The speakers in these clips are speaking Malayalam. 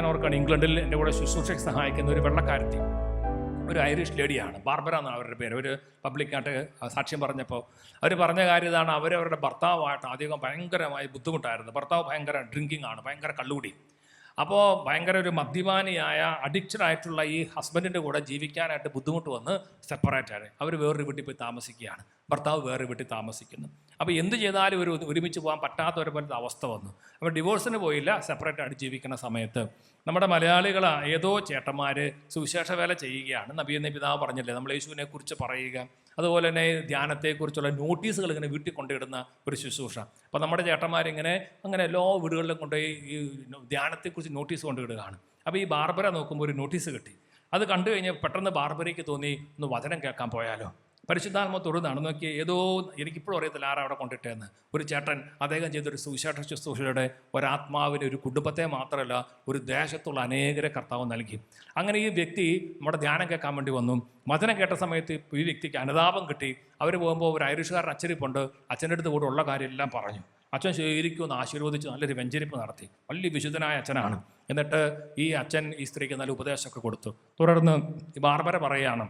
ഞാൻ ഓർക്കാണ് ഇംഗ്ലണ്ടിൽ എന്റെ കൂടെ ശുശ്രൂഷയ്ക്ക് സഹായിക്കുന്ന ഒരു വെള്ളക്കാരത്തി. ഒരു ഐറിഷ് ലേഡിയാണ് ബാർബറ എന്നാണ് അവരുടെ പേര്. ഒരു പബ്ലിക്കായിട്ട് സാക്ഷ്യം പറഞ്ഞപ്പോൾ അവർ പറഞ്ഞ കാര്യം ഇതാണ്. അവരവരുടെ ഭർത്താവായിട്ട് അധികം ഭയങ്കരമായി ബുദ്ധിമുട്ടായിരുന്നു. ഭർത്താവ് ഭയങ്കര ഡ്രിങ്കിങ് ആണ് ഭയങ്കര കള്ളുകൂടി. അപ്പോൾ ഭയങ്കര ഒരു മദ്യപാനിയായ അഡിക്റ്റഡ് ആയിട്ടുള്ള ഈ ഹസ്ബൻഡിന്റെ കൂടെ ജീവിക്കാനായിട്ട് ബുദ്ധിമുട്ട് വന്ന് സെപ്പറേറ്റ് ആയി. അവർ വേറൊരു വീട്ടിൽ പോയി താമസിക്കുകയാണ്. ഭർത്താവ് വേറെ വീട്ടിൽ താമസിക്കുന്നു. അപ്പോൾ എന്ത് ചെയ്താലും ഒരു ഒരുമിച്ച് പോകാൻ പറ്റാത്ത ഒരു പോലത്തെ അവസ്ഥ വന്നു. അപ്പോൾ ഡിവോഴ്സിന് പോയില്ല സെപ്പറേറ്റ് ആയിട്ട് ജീവിക്കുന്ന സമയത്ത്. നമ്മുടെ മലയാളികൾ ഏതോ ചേട്ടന്മാർ സുവിശേഷ വേല ചെയ്യുകയാണ്. നബി എന്ന പിതാവ് പറഞ്ഞല്ലേ നമ്മൾ യേശുവിനെ കുറിച്ച് പറയുക. അതുപോലെ തന്നെ ധ്യാനത്തെക്കുറിച്ചുള്ള നോട്ടീസുകൾ ഇങ്ങനെ വീട്ടിൽ കൊണ്ടിടുന്ന ഒരു ശുശ്രൂഷ. അപ്പോൾ നമ്മുടെ ചേട്ടന്മാരിങ്ങനെ അങ്ങനെ എല്ലാ വീടുകളിലും കൊണ്ടുപോയി ഈ ധ്യാനത്തെക്കുറിച്ച് നോട്ടീസ് കൊണ്ടിടുകയാണ് അപ്പോൾ ഈ ബാർബര നോക്കുമ്പോൾ ഒരു നോട്ടീസ് കിട്ടി. അത് കണ്ടു കഴിഞ്ഞാൽ പെട്ടെന്ന് ബാർബരയ്ക്ക് തോന്നി ഒന്ന് വചനം കേൾക്കാൻ പോയാലോ? പരിശുദ്ധാത്മത്തോട് നടന്നു നോക്കി ഏതോ എനിക്കിപ്പോഴും അറിയത്തില്ല ആരാ അവിടെ കൊണ്ടിട്ടേന്ന്. ഒരു ചേട്ടൻ അദ്ദേഹം ചെയ്തൊരു സുവിശേഷ ശുശ്രൂഷയുടെ ഒരാത്മാവിന് ഒരു കുടുംബത്തെ മാത്രമല്ല ഒരു ദേശത്തുള്ള അനേകരെ കർത്താവ് നൽകി. അങ്ങനെ ഈ വ്യക്തി നമ്മുടെ ധ്യാനം കേൾക്കാൻ വേണ്ടി വന്നു. വചനം കേട്ട സമയത്ത് ഈ വ്യക്തിക്ക് അനുതാപം കിട്ടി. അവർ പോകുമ്പോൾ ഒരു ഐറിഷുകാരൻ അച്ഛനിപ്പുണ്ട് അച്ഛന്റെ അടുത്ത് കൂടെ ഉള്ള കാര്യമെല്ലാം പറഞ്ഞു. അച്ഛൻ ശരിക്കും ഒന്ന് ആശീർവദിച്ച് നല്ലൊരു വെഞ്ചരിപ്പ് നടത്തി. വലിയ വിശുദ്ധനായ അച്ഛനാണ്. എന്നിട്ട് ഈ അച്ഛൻ ഈ സ്ത്രീക്ക് നല്ല ഉപദേശമൊക്കെ കൊടുത്തു. തുടർന്ന് ബാർബര പറയുകയാണ്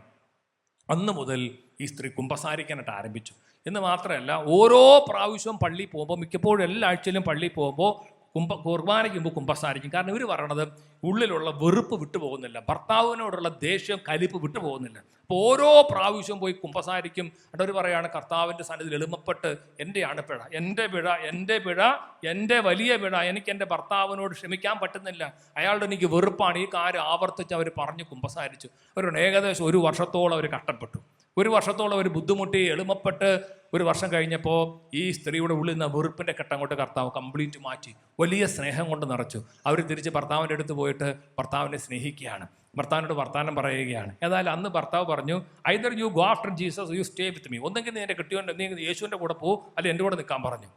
അന്ന് മുതൽ ഈ സ്ത്രീ കുമ്പസാരിക്കാനായിട്ട് ആരംഭിച്ചു. എന്ന് മാത്രമല്ല ഓരോ പ്രാവശ്യവും പള്ളി പോകുമ്പോൾ മിക്കപ്പോഴും എല്ലാ ആഴ്ചയിലും പള്ളി പോകുമ്പോൾ കുംഭ കുർബാനയ്ക്ക് മുമ്പ് കുമ്പസാരിക്കും. കാരണം ഇവർ പറയണത് ഉള്ളിലുള്ള വെറുപ്പ് വിട്ടുപോകുന്നില്ല ഭർത്താവിനോടുള്ള ദേഷ്യം കലിപ്പ് വിട്ടുപോകുന്നില്ല അപ്പോൾ ഓരോ പ്രാവശ്യവും പോയി കുമ്പസാരിക്കും. അവർ പറയാണ് കർത്താവിന്റെ സന്നിധിയിൽ എളുമപ്പെട്ട് എന്റെയാണ് പിഴ. എന്റെ പിഴ എന്റെ പിഴ എന്റെ വലിയ പിഴ. എനിക്ക് എന്റെ ഭർത്താവിനോട് ക്ഷമിക്കാൻ പറ്റുന്നില്ല. അയാളുടെ എനിക്ക് വെറുപ്പാണ്. ഈ കാര്യം ആവർത്തിച്ച് അവർ പറഞ്ഞ് കുമ്പസാരിച്ചു. ഒരു ഏകദേശം ഒരു വർഷത്തോളം അവർ കഷ്ടപ്പെട്ടു. ഒരു വർഷത്തോളം ഒരു ബുദ്ധിമുട്ടി എളുമപ്പെട്ട് ഒരു വർഷം കഴിഞ്ഞപ്പോൾ ഈ സ്ത്രീയുടെ ഉള്ളിൽ നിന്ന് വെറുപ്പിന്റെ ഘട്ടം കൊണ്ട് കർത്താവ് കംപ്ലീറ്റ് മാറ്റി വലിയ സ്നേഹം കൊണ്ട് നിറച്ചു. അവർ തിരിച്ച് ഭർത്താവിന്റെ അടുത്ത് പോയിട്ട് ഭർത്താവിനെ സ്നേഹിക്കുകയാണ്. ഭർത്താവിനോട് വർത്താനം പറയുകയാണ്. ഏതായാലും അന്ന് ഭർത്താവ് പറഞ്ഞു either you go after Jesus you stay with me ഒന്നെങ്കിൽ നീ എന്റെ കിട്ടിയോണ്ട് നീ യേശുവിന്റെ കൂടെ പോകും അല്ലെങ്കിൽ എന്റെ കൂടെ നിൽക്കാൻ പറഞ്ഞു.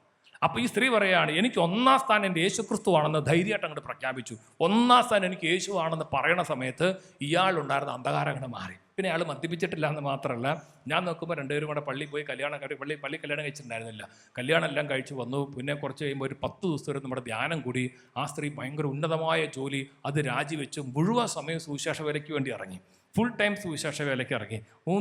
അപ്പോൾ ഈ സ്ത്രീ പറയുകയാണ് എനിക്ക് ഒന്നാം സ്ഥാനം എന്റെ യേശു ക്രിസ്തുവാണെന്ന് ധൈര്യമായിട്ട് അങ്ങോട്ട് പ്രഖ്യാപിച്ചു. ഒന്നാം സ്ഥാനം എനിക്ക് യേശു ആണെന്ന് പറയണ സമയത്ത് ഇയാളുണ്ടായിരുന്ന അന്ധകാരം അങ്ങോട്ട് മാറി. പിന്നെ അയാൾ മദ്യപിച്ചിട്ടില്ല എന്ന് മാത്രമല്ല ഞാൻ നോക്കുമ്പോൾ രണ്ടുപേരും കൂടെ പള്ളി പോയി കല്യാണം കഴി പള്ളി പള്ളി കല്യാണം കഴിച്ചിട്ടുണ്ടായിരുന്നില്ല. കല്യാണം എല്ലാം കഴിച്ച് വന്നു. പിന്നെ കുറച്ച് കഴിയുമ്പോൾ ഒരു പത്ത് ദിവസം വരെ നമ്മുടെ ധ്യാനം കൂടി. ആ സ്ത്രീ ഭയങ്കര ഉന്നതമായ ജോലി. അത് രാജിവെച്ച് മുഴുവൻ സമയം സുവിശേഷ വിലയ്ക്ക് വേണ്ടി ഇറങ്ങി. ഫുൾ ടൈം സുവിശേഷ വേലയ്ക്ക് ഇറങ്ങി.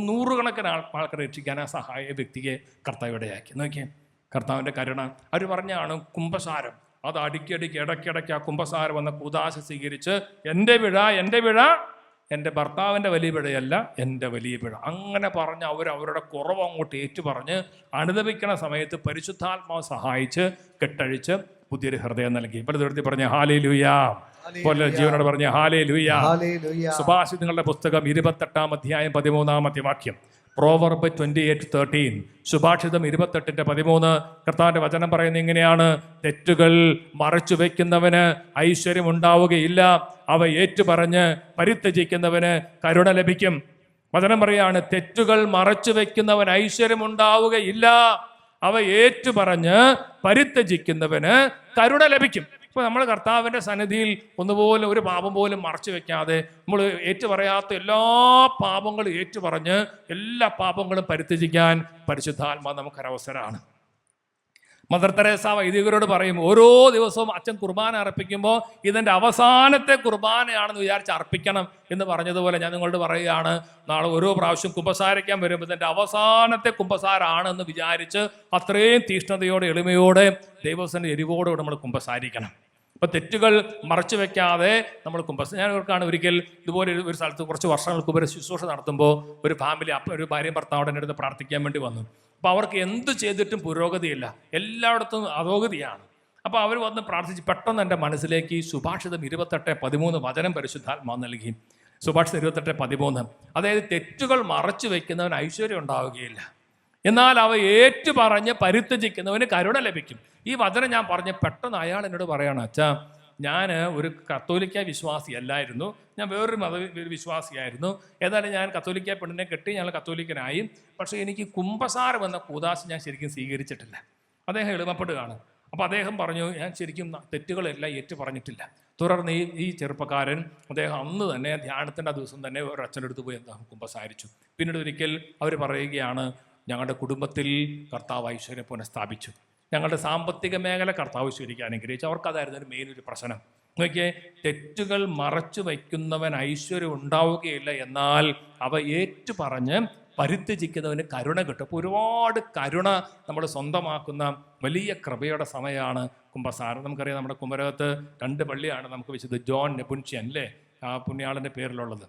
നൂറുകണക്കിന് ആൾ ആൾക്കാരെ രക്ഷിക്കാൻ ആ സഹായ വ്യക്തിയെ കർത്താവ് ഇടയാക്കി നോക്കിയേ കർത്താവിന്റെ കരുണ. അവർ പറഞ്ഞാണ് കുംഭസാരം. അത് അടിക്കടിക്ക് ഇടയ്ക്കിടയ്ക്ക് ആ കുംഭസാരം വന്ന കുദാശ സ്വീകരിച്ച് എന്റെ വിഴ എന്റെ പിഴ എന്റെ ഭർത്താവിന്റെ വലിയ പിഴയല്ല എന്റെ വലിയ പിഴ. അങ്ങനെ പറഞ്ഞ് അവർ അവരുടെ കുറവ് അങ്ങോട്ട് ഏറ്റു പറഞ്ഞ് അനുദപിക്കണ സമയത്ത് പരിശുദ്ധാത്മാവ് സഹായിച്ച് കെട്ടഴിച്ച് പുതിയൊരു ഹൃദയം നൽകി. ഇപ്പോഴത്തെ പറഞ്ഞ ഹാലേ ലുയാ പോലെ ജീവനോട് പറഞ്ഞ ഹാലേ ലുയാ. സുഭാഷിതങ്ങളുടെ പുസ്തകം ഇരുപത്തെട്ടാം അധ്യായം പതിമൂന്നാമത്തെ വാക്യം. പ്രോവർബ് ട്വന്റി എയ്റ്റ് തേർട്ടീൻ സുഭാഷിതം ഇരുപത്തെട്ടിന്റെ പതിമൂന്ന്. കർത്താവിന്റെ വചനം പറയുന്നത് ഇങ്ങനെയാണ്. തെറ്റുകൾ മറച്ചു വയ്ക്കുന്നവന് ഐശ്വര്യം ഉണ്ടാവുകയില്ല. അവ ഏറ്റുപറഞ്ഞ് പരിത്യജിക്കുന്നവന് കരുണ ലഭിക്കും. വചനം പറയാണ് തെറ്റുകൾ മറച്ചു വയ്ക്കുന്നവൻ ഐശ്വര്യം ഉണ്ടാവുകയില്ല. അവ ഏറ്റുപറഞ്ഞ് പരിത്യജിക്കുന്നവന് കരുണ ലഭിക്കും. ഇപ്പൊ നമ്മൾ കർത്താവിന്റെ സന്നിധിയിൽ ഒന്നുപോലെ ഒരു പാപം പോലും മറച്ചു വെക്കാതെ നമ്മൾ ഏറ്റുപറയാത്ത എല്ലാ പാപങ്ങളും ഏറ്റുപറഞ്ഞ് എല്ലാ പാപങ്ങളും പരിത്യജിക്കാൻ പരിശുദ്ധാത്മാ നമുക്കൊരവസരമാണ്. മദർ തെരേസ വൈദികരോട് പറയും ഓരോ ദിവസവും അച്ഛൻ കുർബാന അർപ്പിക്കുമ്പോൾ ഇതിന്റെ അവസാനത്തെ കുർബാനയാണെന്ന് വിചാരിച്ച് അർപ്പിക്കണം എന്ന് പറഞ്ഞതുപോലെ ഞാൻ നിങ്ങളോട് പറയുകയാണ്. നാളെ ഓരോ പ്രാവശ്യം കുമ്പസാരിക്കാൻ വരുമ്പോൾ ഇതിന്റെ അവസാനത്തെ കുമ്പസാരാണെന്ന് വിചാരിച്ച് അത്രയും തീഷ്ണതയോടെ എളിമയോടെ ദൈവസ്ഥന്റെ എരിവോടെ നമ്മൾ കുമ്പസാരിക്കണം. ഇപ്പം തെറ്റുകൾ മറച്ചു വെക്കാതെ നമ്മൾ കുമ്പസ് ഞാൻ ഓർക്കാണ് ഒരിക്കൽ ഇതുപോലെ ഒരു- സ്ഥലത്ത് കുറച്ച് വർഷങ്ങൾക്ക് മുമ്പ് ശുശ്രൂഷ നടത്തുമ്പോൾ ഒരു ഫാമിലി ഒരു ഭാര്യയും ഭർത്താവിടെ അടുത്ത് പ്രാർത്ഥിക്കാൻ വേണ്ടി വന്നു. അപ്പോൾ അവർക്ക് എന്ത് ചെയ്തിട്ടും പുരോഗതിയില്ല. എല്ലായിടത്തും അധോഗതിയാണ്. അപ്പോൾ അവർ വന്ന് പ്രാർത്ഥിച്ച് പെട്ടെന്ന് എന്റെ മനസ്സിലേക്ക് സുഭാഷിതം ഇരുപത്തെട്ട് പതിമൂന്ന് വചനം പരിശുദ്ധാത്മാ നൽകി. സുഭാഷിതം ഇരുപത്തെട്ട് പതിമൂന്ന്. അതായത് തെറ്റുകൾ മറച്ചു വയ്ക്കുന്നവൻ ഐശ്വര്യം ഉണ്ടാവുകയില്ല. എന്നാൽ അവ ഏറ്റു പറഞ്ഞ് പരിത്യജിക്കുന്നവന് കരുണ ലഭിക്കും. ഈ വചനം ഞാൻ പറഞ്ഞ് പെട്ടെന്ന് അയാൾ എന്നോട് പറയാണ് അച്ഛാ ഞാൻ ഒരു കത്തോലിക്ക വിശ്വാസിയല്ലായിരുന്നു. ഞാൻ വേറൊരു മത വിശ്വാസിയായിരുന്നു. ഏതായാലും ഞാൻ കത്തോലിക്ക പെണ്ണിനെ കെട്ടി ഞങ്ങൾ കത്തോലിക്കനായി. പക്ഷേ എനിക്ക് കുംഭസാരം എന്ന കൂതാശ ഞാൻ ശരിക്കും സ്വീകരിച്ചിട്ടില്ല. അദ്ദേഹം എളിമപ്പെടുകയാണ് അപ്പോൾ അദ്ദേഹം പറഞ്ഞു ഞാൻ ശരിക്കും തെറ്റുകളെല്ലാം ഏറ്റു പറഞ്ഞിട്ടില്ല തുടർന്ന് ഈ ഈ ചെറുപ്പക്കാരൻ അദ്ദേഹം അന്ന് തന്നെ ധ്യാനത്തിന്റെ ദിവസം തന്നെ ഒരു അച്ഛന്റെ അടുത്ത് പോയി അദ്ദേഹം കുമ്പസാരിച്ചു പിന്നീട് ഒരിക്കൽ അവർ പറയുകയാണ് ഞങ്ങളുടെ കുടുംബത്തിൽ കർത്താവ് ഐശ്വര്യം പുനഃസ്ഥാപിച്ചു ഞങ്ങളുടെ സാമ്പത്തിക മേഖല കർത്താവ് ശരിക്കും അനുഗ്രഹിച്ചു. അവർക്കതായിരുന്നു ഒരു മെയിൻ ഒരു പ്രശ്നം. നോക്കിയേ തെറ്റുകൾ മറച്ചു വയ്ക്കുന്നവൻ ഐശ്വര്യം ഉണ്ടാവുകയില്ല എന്നാൽ അവ ഏറ്റു പറഞ്ഞ് പരിത്യജിക്കുന്നവന് കരുണ കിട്ടും. അപ്പോൾ ഒരുപാട് കരുണ നമ്മൾ സ്വന്തമാക്കുന്ന വലിയ കൃപയുടെ സമയമാണ് കുംഭസാരം. നമുക്കറിയാം നമ്മുടെ കുമരകത്ത് രണ്ട് പള്ളിയാണ് നമുക്ക് വിശുദ്ധ ജോൺ നെപുൻഷ്യൻ അല്ലേ? ആ പുണ്യാളന്റെ പേരിലുള്ളത്.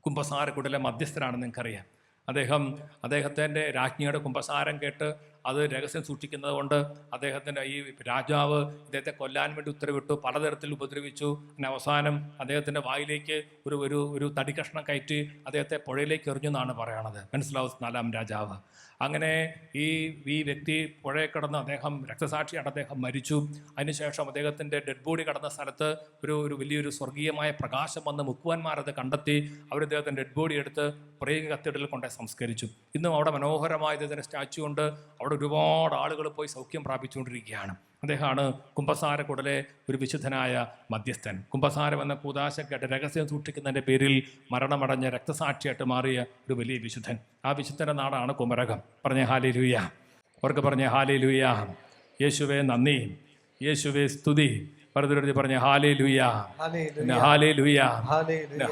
കുംഭസാരക്കുടലെ മധ്യസ്ഥനാണെന്ന് നിങ്ങൾക്കറിയാം. അദ്ദേഹം അദ്ദേഹത്തിന്റെ രാജ്ഞിയുടെ കുമ്പസാരം കേട്ട് അത് രഹസ്യം സൂക്ഷിക്കുന്നത് കൊണ്ട് അദ്ദേഹത്തിന്റെ ഈ രാജാവ് ഇദ്ദേഹത്തെ കൊല്ലാൻ വേണ്ടി ഉത്തരവിട്ടു പലതരത്തിൽ ഉപദ്രവിച്ചു. പിന്നെ അവസാനം അദ്ദേഹത്തിന്റെ വായിലേക്ക് ഒരു ഒരു ഒരു തടി കഷ്ണം കയറ്റി അദ്ദേഹത്തെ പുഴയിലേക്ക് എറിഞ്ഞു എന്നാണ് പറയണത്. മനസ്സിലാവും നാലാം രാജാവ്. അങ്ങനെ ഈ ഈ വ്യക്തി പുഴയെ കിടന്ന് അദ്ദേഹം രക്തസാക്ഷിയാണ് അദ്ദേഹം മരിച്ചു. അതിനുശേഷം അദ്ദേഹത്തിന്റെ ഡെഡ് ബോഡി കടന്ന സ്ഥലത്ത് ഒരു ഒരു വലിയൊരു സ്വർഗീയമായ പ്രകാശം വന്ന് മുക്കുവാന്മാരത് കണ്ടെത്തി. അവർ അദ്ദേഹത്തിന്റെ ഡെഡ് ബോഡി എടുത്ത് പ്രേക കത്തീഡ്രലിൽ കൊണ്ടേ സംസ്കരിച്ചു. ഇന്നും അവിടെ മനോഹരമായ ഇതിന്റെ സ്റ്റാച്ചു ഉണ്ട്. അവിടെ ഒരുപാട് ആളുകൾ പോയി സൗഖ്യം പ്രാപിച്ചുകൊണ്ടിരിക്കുകയാണ്. അദ്ദേഹമാണ് കുംഭസാരക്കുടലെ ഒരു വിശുദ്ധനായ മധ്യസ്ഥൻ. കുംഭസാരം എന്ന കൂതാശക്കെട്ട് രഹസ്യം സൂക്ഷിക്കുന്നതിന്റെ പേരിൽ മരണമടഞ്ഞ രക്തസാക്ഷിയായിട്ട് മാറിയ ഒരു വലിയ വിശുദ്ധൻ. ആ വിശുദ്ധന്റെ നാടാണ് കുമരകം. പറഞ്ഞ ഹാലി ലുയ്യ അവർക്ക് പറഞ്ഞ ഹാലി ലുയ്യ യേശുവേ നന്ദി. യേശുവേ സ്തുതി. പരതുരത്തി പറഞ്ഞ ഹാലേ ഹല്ലേലൂയ. ഹാലേ ലുയ്യ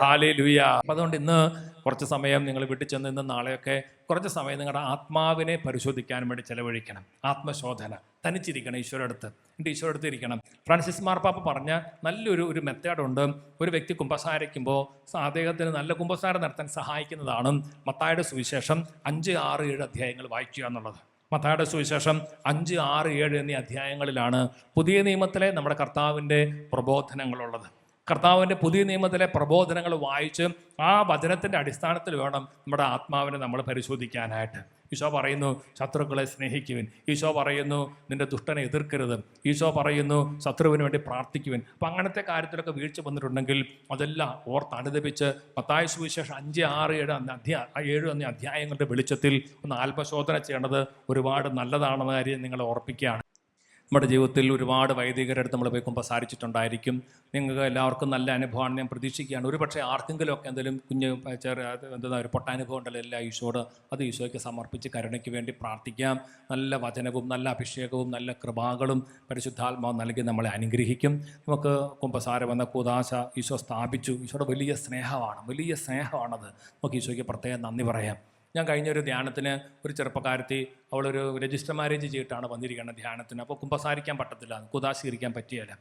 ഹാലേ അപ്പം അതുകൊണ്ട് ഇന്ന് കുറച്ച് സമയം നിങ്ങൾ വീട്ടിൽ ചെന്ന് ഇന്ന് നാളെയൊക്കെ കുറച്ച് സമയം നിങ്ങളുടെ ആത്മാവിനെ പരിശോധിക്കാൻ വേണ്ടി ചെലവഴിക്കണം. ആത്മശോധന. തനിച്ചിരിക്കണം ഈശ്വരടുത്ത് അടുത്ത്. ഈശ്വരടുത്ത് ഇരിക്കണം. ഫ്രാൻസിസ് മാർപ്പാപ്പ പറഞ്ഞ നല്ലൊരു ഒരു മെത്തേഡുണ്ട് ഒരു വ്യക്തി കുംഭസാരയ്ക്കുമ്പോൾ അദ്ദേഹത്തിന് നല്ല കുംഭസാരം നടത്താൻ സഹായിക്കുന്നതാണ് മത്തായുടെ സുവിശേഷം അഞ്ച് ആറ് ഏഴ് അധ്യായങ്ങൾ വായിക്കുക എന്നുള്ളത്. മത്തായുടെ സുവിശേഷം അഞ്ച് ആറ് ഏഴ് എന്നീ അധ്യായങ്ങളിലാണ് പുതിയ നിയമത്തിലെ നമ്മുടെ കർത്താവിന്റെ പ്രബോധനങ്ങളുള്ളത്. കർത്താവിന്റെ പുതിയ നിയമത്തിലെ പ്രബോധനങ്ങൾ വായിച്ച് ആ വചനത്തിന്റെ അടിസ്ഥാനത്തിൽ വേണം നമ്മുടെ ആത്മാവിനെ നമ്മൾ പരിശോധിക്കാനായിട്ട്. ഈശോ പറയുന്നു ശത്രുക്കളെ സ്നേഹിക്കുവിൻ. ഈശോ പറയുന്നു നിന്റെ ദുഷ്ടനെ എതിർക്കരുത്. ഈശോ പറയുന്നു ശത്രുവിന് വേണ്ടി പ്രാർത്ഥിക്കുവിൻ. അപ്പം അങ്ങനത്തെ കാര്യത്തിലൊക്കെ വീഴ്ച വന്നിട്ടുണ്ടെങ്കിൽ അതെല്ലാം ഓർത്ത് അനുദപിച്ച് പത്തായ സുവിശേഷം അഞ്ച് ആറ് ഏഴ് അന്ന് അധ്യായ ഏഴ് എന്നീ അധ്യായങ്ങളുടെ വെളിച്ചത്തിൽ ഒന്ന് ആത്മശോധന ചെയ്യേണ്ടത് ഒരുപാട് നല്ലതാണെന്ന കാര്യം നിങ്ങളെ ഓർപ്പിക്കുകയാണ്. നമ്മുടെ ജീവിതത്തിൽ ഒരുപാട് വൈദികരുടെ അടുത്ത് നമ്മൾ പോയി കുമ്പസാരിച്ചിട്ടുണ്ടായിരിക്കും നിങ്ങൾക്ക് എല്ലാവർക്കും നല്ല അനുഭവമാണ് ഞാൻ പ്രതീക്ഷിക്കുകയാണ്. ഒരു പക്ഷേ ആർക്കെങ്കിലും ഒക്കെ എന്തെങ്കിലും കുഞ്ഞ് ചെറിയ എന്താ ഒരു പൊട്ടാനുഭവം ഉണ്ടല്ലോ എല്ലാ ഈശോട് അത് ഈശോയ്ക്ക് സമർപ്പിച്ച് കരുണയ്ക്ക് വേണ്ടി പ്രാർത്ഥിക്കാം. നല്ല വചനവും നല്ല അഭിഷേകവും നല്ല കൃപാകളും പരിശുദ്ധാത്മാവ് നൽകി നമ്മളെ അനുഗ്രഹിക്കും. നമുക്ക് കുമ്പസാരം വന്ന കൂതാശ ഈശോ സ്ഥാപിച്ചു. ഈശോയുടെ വലിയ സ്നേഹമാണ് വലിയ സ്നേഹമാണത്. നമുക്ക് ഈശോയ്ക്ക് പ്രത്യേകം നന്ദി പറയാം. ഞാൻ കഴിഞ്ഞ ഒരു ധ്യാനത്തിന് ഒരു ചെറുപ്പക്കാരത്തി അവളൊരു രജിസ്റ്റർ മാരേജ് ചെയ്തിട്ടാണ് വന്നിരിക്കുന്നത് ധ്യാനത്തിന്. അപ്പോൾ കുമ്പസാരിക്കാൻ പറ്റത്തില്ല കുതാശീകരിക്കാൻ പറ്റിയല്ല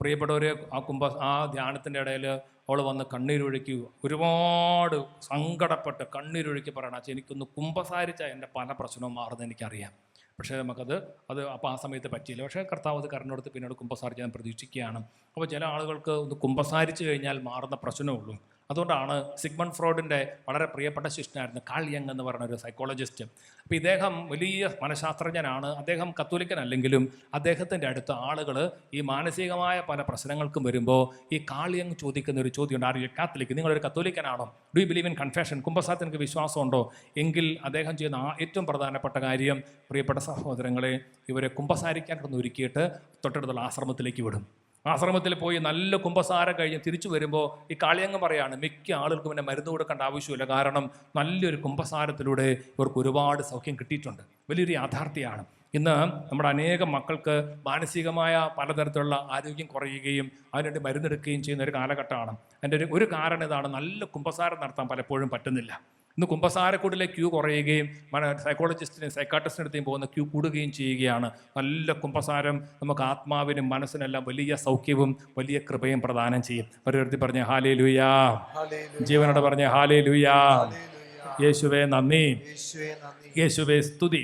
പ്രിയപ്പെട്ടവർ ആ കുംഭ ആ ധ്യാനത്തിന്റെ ഇടയിൽ അവൾ വന്ന് കണ്ണീരൊഴുക്കി ഒരുപാട് സങ്കടപ്പെട്ട് കണ്ണീരൊഴുക്കി പറയണം "അച്ഛാ, എനിക്കൊന്ന് കുമ്പസാരിച്ചാൽ എന്റെ പല പ്രശ്നവും മാറുന്നത് എനിക്കറിയാം. പക്ഷേ നമുക്കത് അത് അപ്പോൾ ആ സമയത്ത് പറ്റിയില്ല. പക്ഷേ കർത്താവ് അത് കരണെടുത്ത് പിന്നീട് കുമ്പസാരിച്ച് ഞാൻ പ്രതീക്ഷിക്കുകയാണ്. അപ്പോൾ ചില ആളുകൾക്ക് ഒന്ന് കുമ്പസാരിച്ച് കഴിഞ്ഞാൽ മാറുന്ന പ്രശ്നമുള്ളൂ അതുകൊണ്ടാണ് സിഗ്മൺ ഫ്രോഡിന്റെ വളരെ പ്രിയപ്പെട്ട ശിഷ്യനായിരുന്നു കാൾ യങ് എന്ന് പറയുന്ന ഒരു സൈക്കോളജിസ്റ്റ് അപ്പോൾ ഇദ്ദേഹം വലിയ മനഃശാസ്ത്രജ്ഞനാണ്. അദ്ദേഹം കത്തോലിക്കനല്ലെങ്കിലും അദ്ദേഹത്തിന്റെ അടുത്ത ആളുകൾ ഈ മാനസികമായ പല പ്രശ്നങ്ങൾക്കും വരുമ്പോൾ ഈ കാൾ യങ് ചോദിക്കുന്ന ഒരു ചോദ്യമുണ്ട്. ആർ യു കാത്തലിക് നിങ്ങളൊരു കത്തോലിക്കനാണോ? Do you believe in confession കുംഭസാരത്തിൽ എനിക്ക് വിശ്വാസമുണ്ടോ? എങ്കിൽ അദ്ദേഹം ചെയ്യുന്ന ഏറ്റവും പ്രധാനപ്പെട്ട കാര്യം പ്രിയപ്പെട്ട സഹോദരങ്ങളെ ഇവരെ കുംഭസാരിക്കാൻ ഒന്ന് ഒരുക്കിയിട്ട് തൊട്ടടുത്തുള്ള ആശ്രമത്തിലേക്ക് വിടും. ആശ്രമത്തിൽ പോയി നല്ല കുംഭസാരം കഴിഞ്ഞ് തിരിച്ചു വരുമ്പോൾ ഈ കാളിയങ്ങ് പറയാണ് മിക്ക ആളുകൾക്കും പിന്നെ മരുന്ന് കൊടുക്കേണ്ട ആവശ്യമില്ല. കാരണം നല്ലൊരു കുംഭസാരത്തിലൂടെ ഇവർക്ക് ഒരുപാട് സൗഖ്യം കിട്ടിയിട്ടുണ്ട്. വലിയൊരു യാഥാർത്ഥ്യമാണ്. ഇന്ന് നമ്മുടെ അനേകം മക്കൾക്ക് മാനസികമായ പലതരത്തിലുള്ള ആരോഗ്യം കുറയുകയും അതിനുവേണ്ടി മരുന്നെടുക്കുകയും ചെയ്യുന്ന ഒരു കാലഘട്ടമാണ്. അതിന്റെ ഒരു ഒരു കാരണം ഇതാണ് നല്ല കുംഭസാരം നടത്താൻ പലപ്പോഴും പറ്റുന്നില്ല. ഇന്ന് കുംഭസാരക്കൂടിലെ ക്യൂ കുറയുകയും മന സൈക്കോളജിസ്റ്റിനും സൈക്കാട്രിസ്റ്റിനും അടുത്തേയും പോകുന്ന ക്യൂ കൂടുകയും ചെയ്യുകയാണ്. നല്ല കുമ്പസാരം നമുക്ക് ആത്മാവിനും മനസ്സിനെല്ലാം വലിയ സൗഖ്യവും വലിയ കൃപയും പ്രദാനം ചെയ്യും. ഒരു പറഞ്ഞ ഹാലേ ലുയാ. ജീവനോട് പറഞ്ഞ ഹാലേ ലുയാ യേശുവേ നന്ദി. യേശുവേ സ്തുതി.